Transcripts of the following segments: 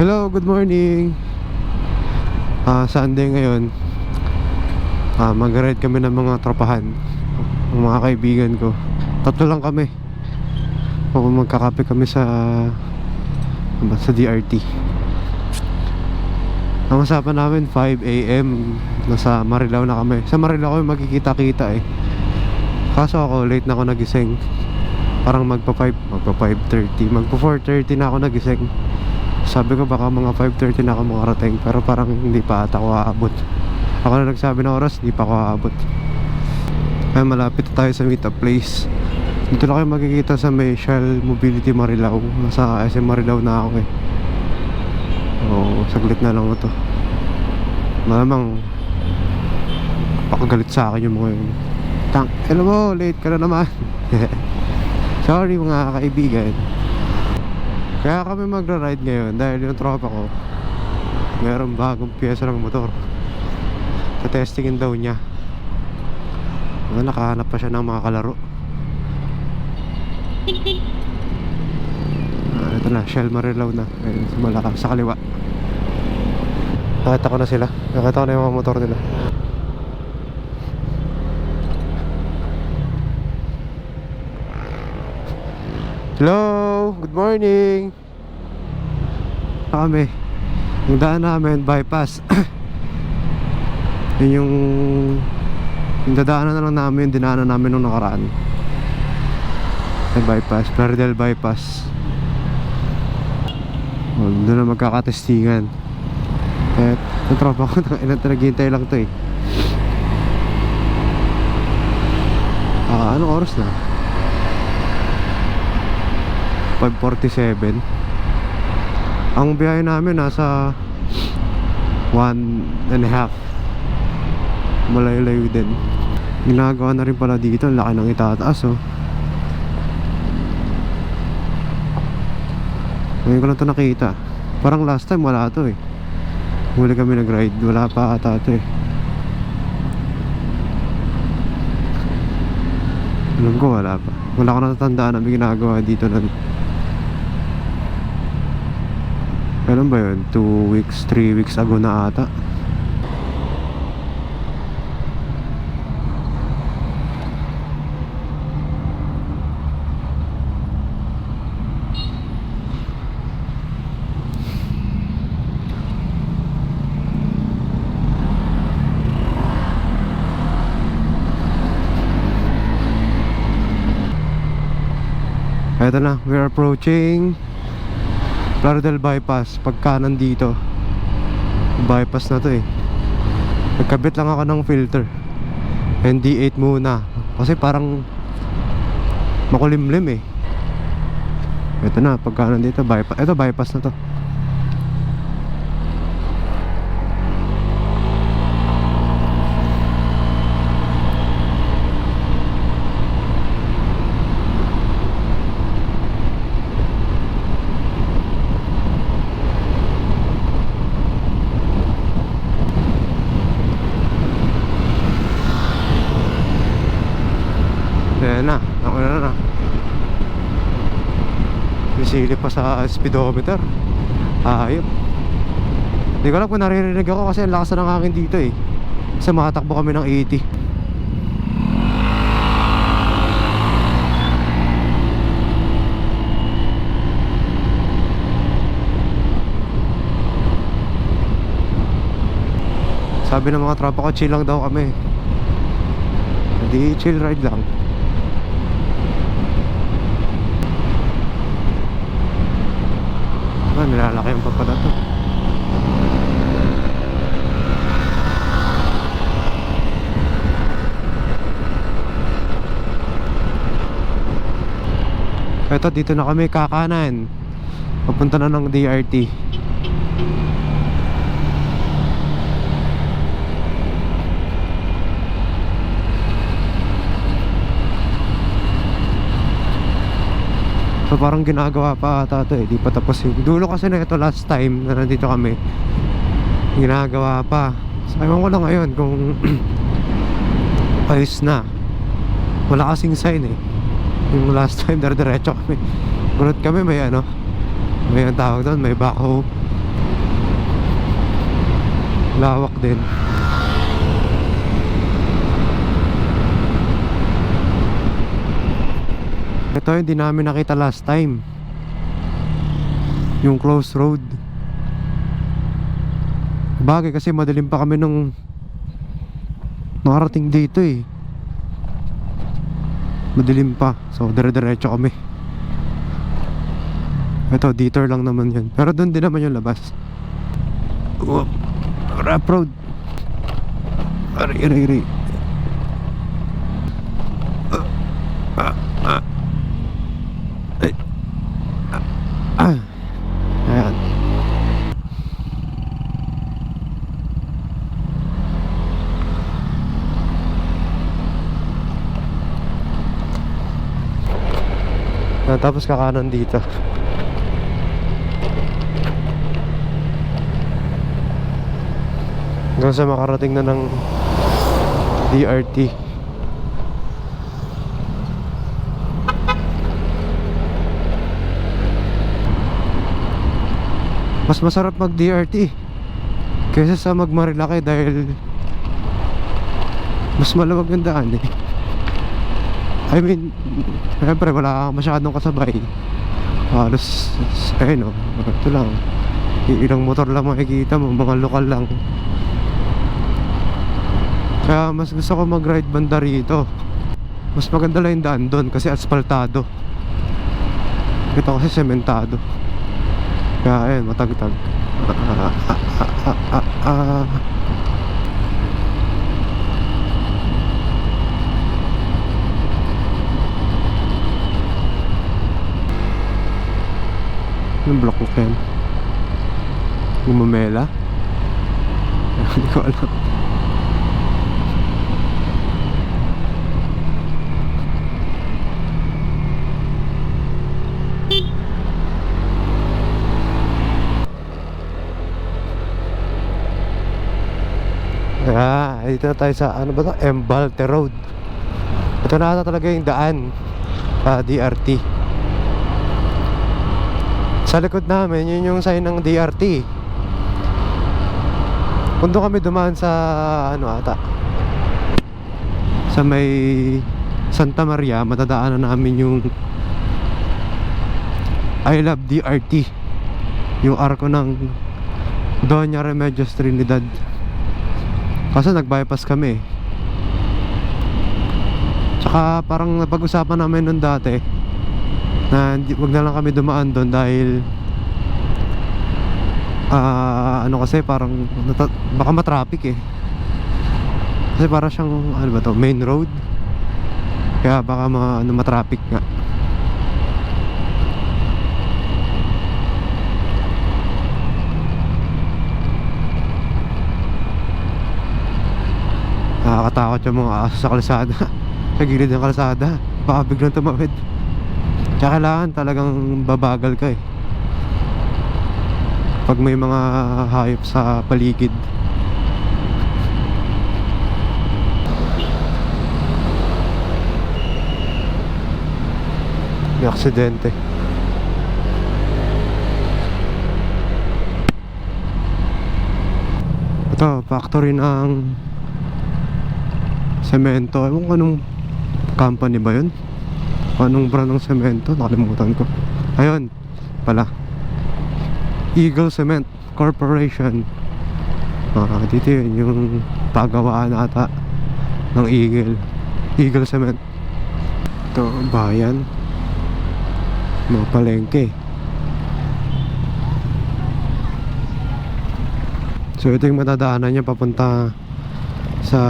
Hello, good morning. Ah, Sunday ngayon. Ah, mag-ride kami ng mga tropahan. Ng mga kaibigan ko. Tatlo lang kami. O magkakape kami sa ano sa DRT. Ang usapan namin 5 AM nasa Marilao na kami. Sa Marilao kami magkikita-kita eh. Kaso ako late na ako nagising. Parang magpa 5, magpa 5:30, magpa 4:30 na ako nagising. Sabi ko baka mga 5.30 na ako makarating Pero parang hindi pa ata ako aabot. Ako na nagsabi ng oras, hindi pa ako aabot. Ay malapit tayo sa meetup place. Dito na kayo makikita sa may Shell Mobility Marilao. Nasa SM Marilao na ako eh. Oo, saglit na lang ito Malamang Pakagalit sa akin yung mga yun. Tang, hello mo, late ka na naman. Sorry mga kaibigan kaya kami magra-ride ngayon dahil yung tropa ko Mayroong bagong pyesa ng motor. Tatestingin daw niya. Mga nakahanap pa siya ng mga kalaro? Ah, Ito na, Shell Marilao na. Ayun, sa Malaka, sa kaliwa. Nakita ko na sila. Nakita ko na yung mga motor nila Hello, good morning. Kami. Yung daan namin bypass. Yun yung yung dadaanan na lang namin, dinaanan namin nung nakaraan. Yung bypass, Plaridel bypass. Oh, doon na magkakatestingan. Eh, yung tropa ko, naghihintay lang to eh. Ah, anong oras na? 5.47 Ang biyahe namin nasa one and a half. Malayo-layo din. Ginagawa na rin pala dito Ang laki ng itataas oh. Ngayon ko lang ito nakita. Parang last time wala to eh. Huli kami nag-ride Wala pa ata ito eh. Alam ko wala pa. Wala ko natatandaan na may ginagawa dito na Kailan ba yun? 2 weeks, 3 weeks ago na ata Eto na, we're approaching Plaridel bypass pagka nandito. Bypass na to eh. Nagkabit lang ako ng filter. ND8 muna. Kasi parang makulimlim eh. Ito na pagka nandito bypass ito bypass na to Ayan na, ako na. Na Nisilip pa sa speedometer. Ayop Hindi ko alam kung naririnig ako kasi ang lakas na ng hangin dito eh. Kasi makatakbo kami ng 80 Sabi ng mga tropa ko, chill lang daw kami. Hindi, chill ride lang Nilalaki pa pala to. Eto, dito na kami kakanan Papunta na ng DRT So parang ginagawa pa ata ito eh Di pa tapos yung dulo kasi na ito last time na nandito kami. Ginagawa pa. So ewan ko lang ngayon kung Ayos na. Wala kasing sign eh. Yung last time daradiretso kami. Bunot kami may ano May ang tawag doon may backhoe. Lawak din. Ito hindi namin nakita last time. Yung close road. Bagay kasi madilim pa kami nung nakarating dito eh. Madilim pa. So dire-diretso kami. Ito, detour lang naman yan. Pero doon din naman yung labas. Whoop. Rap road. Aray, aray, aray. Ah, ah, ah. Ay. Ah, ah. Ayan. Ah, Tapos kakanan dito. Hanggang sa makarating na ng DRT. Mas masarap mag DRT kaysa sa mag Marilaki dahil mas malamag ang daan eh. I mean, syempre wala kang masyadong kasabay. Halos, ayun o, ito lang. Ilang motor lang makikita mo, mga lokal lang. Kaya mas gusto ko mag-ride banda rito. Mas maganda lang yung daan doon kasi asfaltado. Ito kasi sementado. Kaya ayun, matagtag. Ah, ah, ah, ah, ah. Yung block ko yan? Gumamela? Hindi ko alam. Ah, dito na tayo sa ano ba to? Embalte Road. Ito na ata talaga yung daan sa DRT. Sa likod namin, yun yung sign ng DRT. Kung doon kami dumaan sa ano ata sa may Santa Maria, matadaanan namin yung I love DRT. Yung arko ng Doña Remedios Trinidad. Kaso nag-bypass kami. Tsaka parang napag-usapan namin nun dati na wag na lang kami dumaan doon dahil ah ano kasi parang nata- baka matraffic eh. Kasi parang siyang ano ba to, main road. Kaya baka ma, ano, matraffic nga. Nakakatakot yung mga aso sa kalsada Sa gilid ng kalsada Baka biglang tumawid Kaya kailangan talagang babagal ka eh Pag may mga hayop sa paligid May aksidente Ito, factory ng semento. Ewan ko anong company ba yun? Anong brand ng semento? Nakalimutan ko. Ayun, pala. Eagle Cement Corporation. Ah, dito yun, yung pagawaan ata ng Eagle. Eagle Cement. Ito, bayan. Mga palengke. So ito yung matadaanan niya papunta sa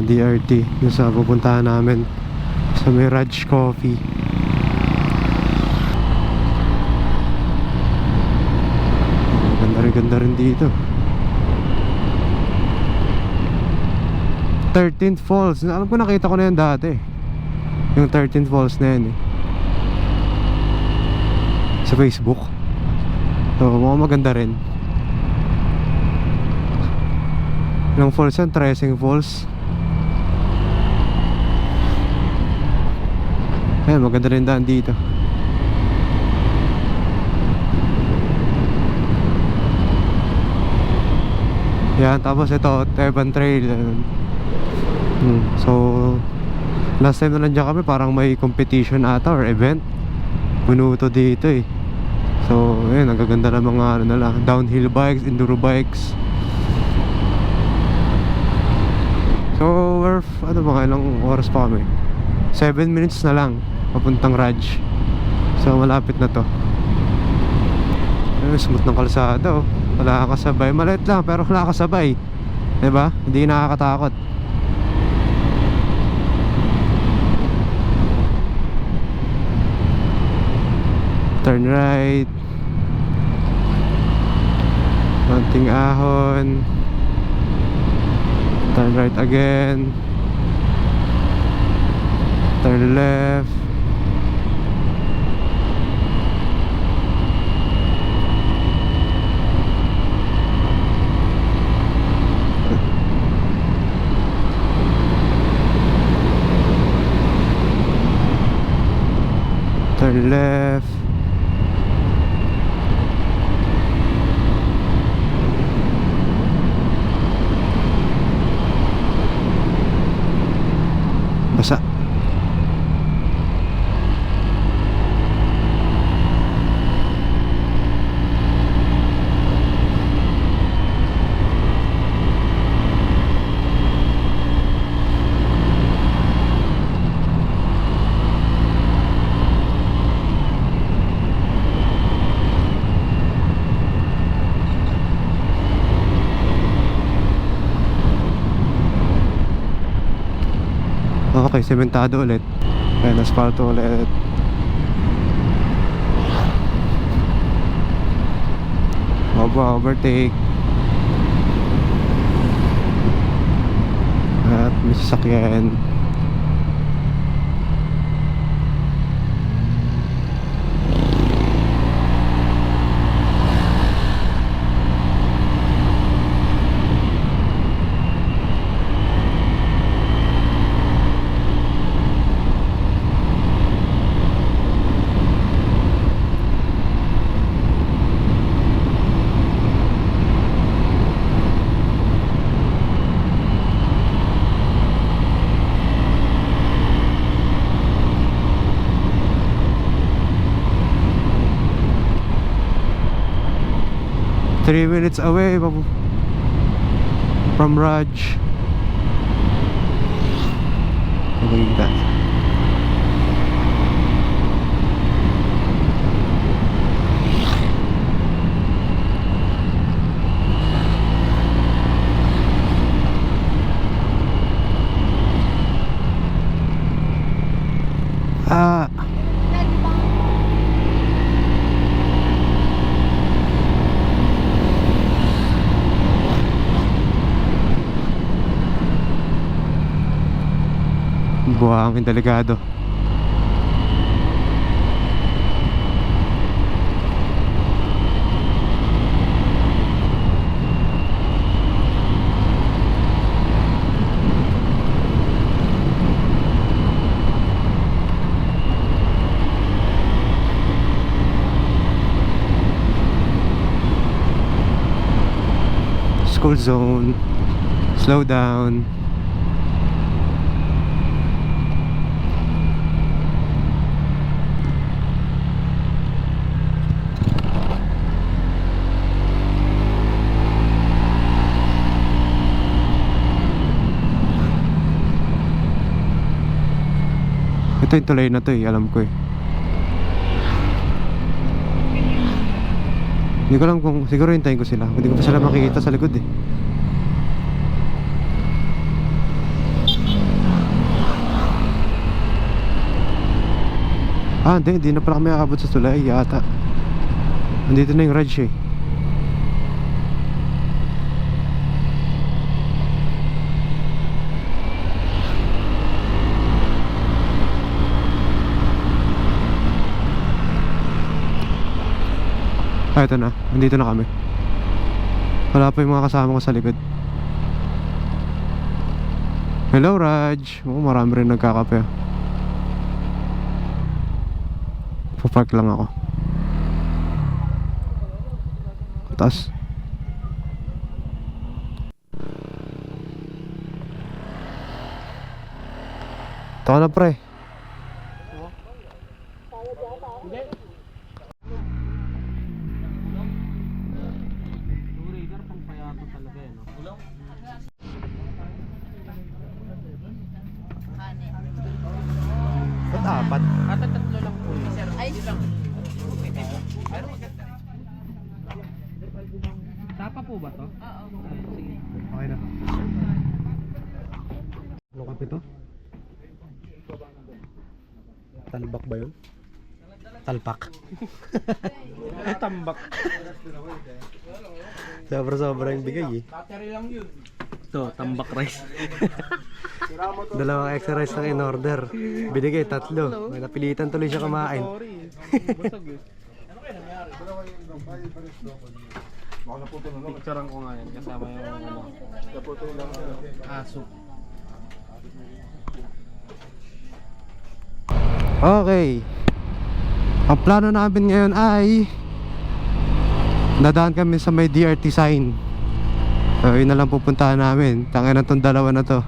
DRT yung sa pupuntahan namin sa Mirage Coffee ganda rin ganda rin dito 13th Falls alam ko nakita ko na yan dati. Yung 13th Falls na yan eh. Sa Facebook. So mukhang maganda rin. Ilang falls yan? Tracing Falls Ayan, maganda rin daan dito Yan, tapos ito, Teban Trail. Hmm, so, last time na nandiyan kami, parang may competition ata or event. Bunuto dito eh. So, ayun, ang gaganda ng mga ano na lang, downhill bikes, enduro bikes. So, we're, ano mga ilang oras pa kami? 7 minutes na lang, papuntang Raj. So, malapit na to. Ayun, smooth ng kalsada oh. Wala kasabay. Maliit lang, pero wala kasabay. 'Di ba? Hindi nakakatakot. Turn right. Konting ahon. Turn right again. Turn left. Turn left. Basa. Okay, sementado ulit. Ayan, asfalto ulit. Oba, overtake. At may sasakyan. Three minutes away from Raj. Maganda. Ah, buhangin delikado. School zone. Slow down. Ito yung tulay na to eh, alam ko eh. Hindi ko alam kung, siguro hintayin ko sila. Hindi ko pa sila makikita sa likod eh. Ah, hindi, hindi na pala kami akabot sa tulay yata. Nandito na yung Raj eh. Ah, Ay, ito na. Nandito na kami. Wala pa yung mga kasama ko sa likod. Hello, Raj. Oh, marami rin nagkakape. Pupark lang ako. Tapos, Ito na pre Ano kape to? Talbak ba yun? Talpak. Tambak. Sobra-sobra yung bigay eh. Battery lang yun. Ito, tambak rice. Dalawang extra rice lang in order. Binigay tatlo. May napilitan tuloy siya kumain. Eh. Picturean ko nga yan kasama yung ano. Aso. Okay. Ang plano namin ngayon ay nadaan kami sa may DRT sign. So, yun na lang pupuntahan namin. Tangin na dalawa na to.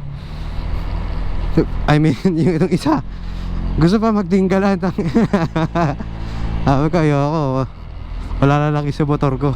I mean, yung itong isa. Gusto pa magtinggalan. Sabi ko, ayoko. Wala na lang isa motor ko.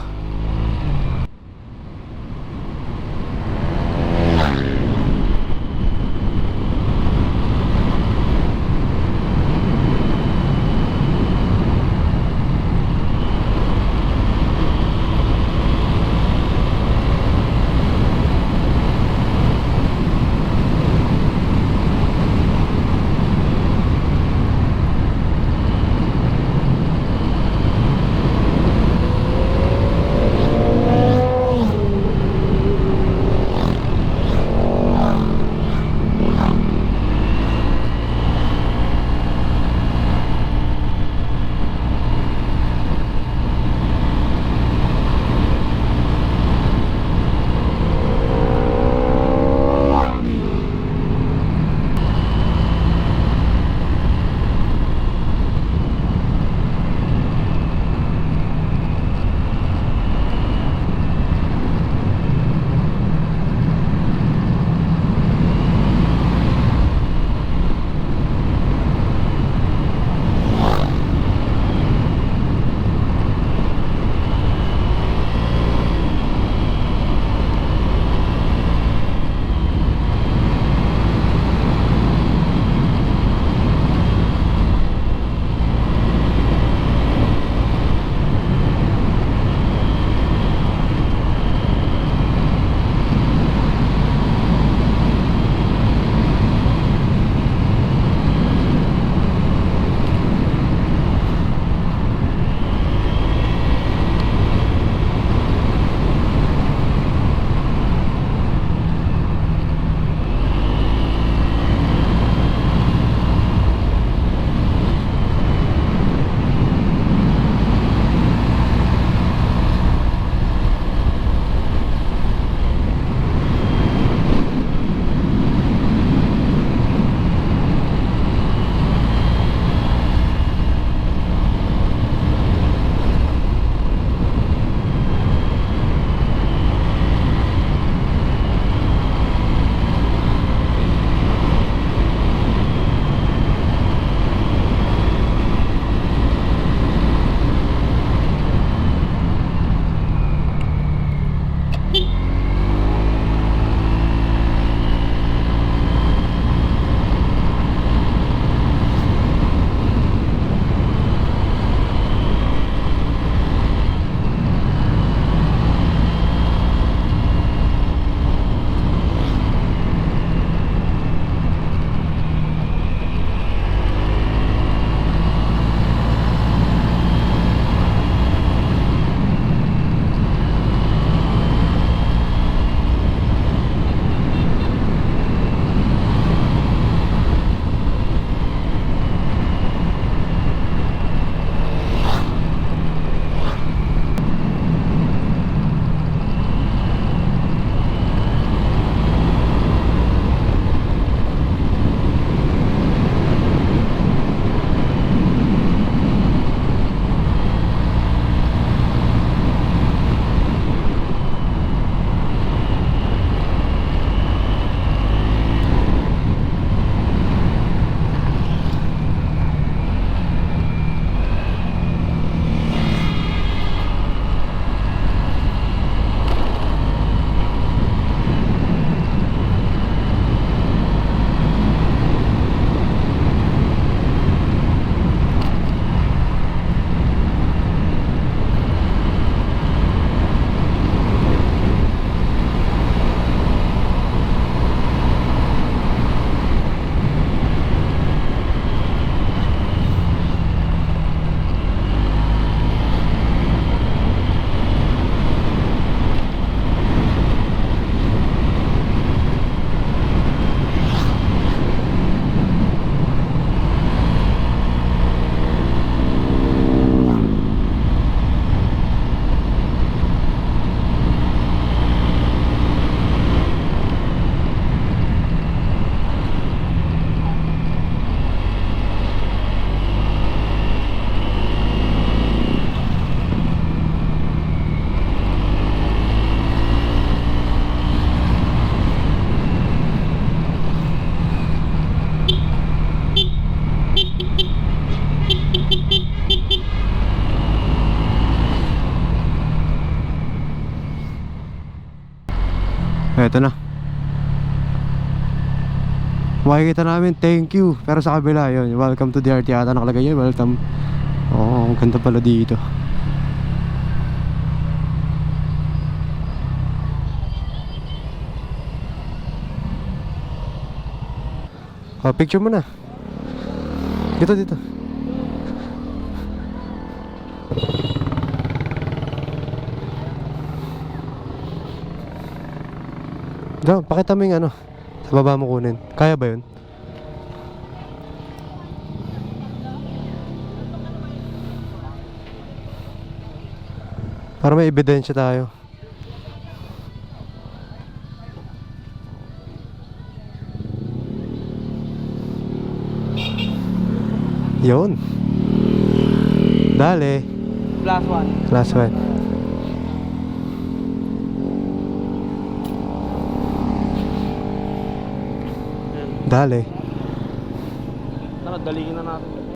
Eto na. Makikita namin, thank you. Pero sa kabila, yun, welcome to DRT ata nakalagay yun, welcome. Oo, ang ganda pala dito. Oh, picture mo na. Dito, dito. Daw, pakita mo yung ano. Sa baba mo kunin. Kaya ba yun? Para may ebidensya tayo. Yun. Dale. Plus one. Last one. Dale. Tara, dalihin na natin.